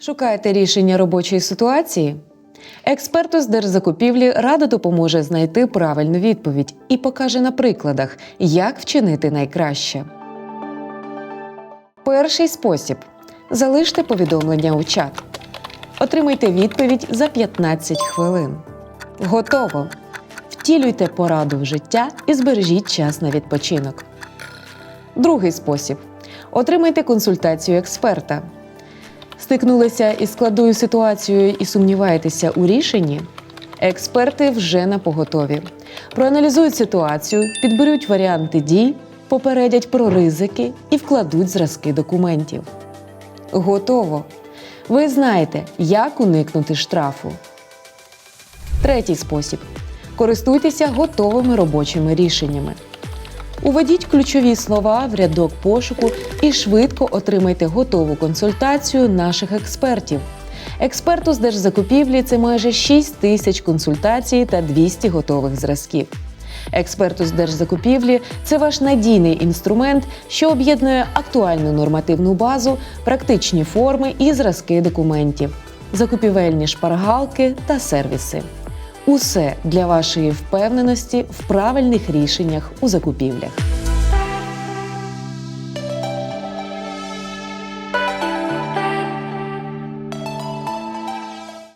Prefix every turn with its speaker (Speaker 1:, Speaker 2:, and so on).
Speaker 1: Шукаєте рішення робочої ситуації? Експерту з держзакупівлі радо допоможе знайти правильну відповідь і покаже на прикладах, як вчинити найкраще. Перший спосіб залиште повідомлення у чат. Отримайте відповідь за 15 хвилин. Готово! Втілюйте пораду в життя і збережіть час на відпочинок. Другий спосіб отримайте консультацію експерта. Стикнулися із складною ситуацією і сумніваєтеся у рішенні? Експерти вже на поготові. Проаналізують ситуацію, підберуть варіанти дій, попередять про ризики і вкладуть зразки документів. Готово! Ви знаєте, як уникнути штрафу. Третій спосіб: користуйтеся готовими робочими рішеннями. Уведіть ключові слова в рядок пошуку і швидко отримайте готову консультацію наших експертів. Експерту з держзакупівлі це майже 6 тисяч консультацій та 200 готових зразків. Експерту з держзакупівлі це ваш надійний інструмент, що об'єднує актуальну нормативну базу, практичні форми і зразки документів, закупівельні шпаргалки та сервіси. Усе для вашої впевненості в правильних рішеннях у закупівлях.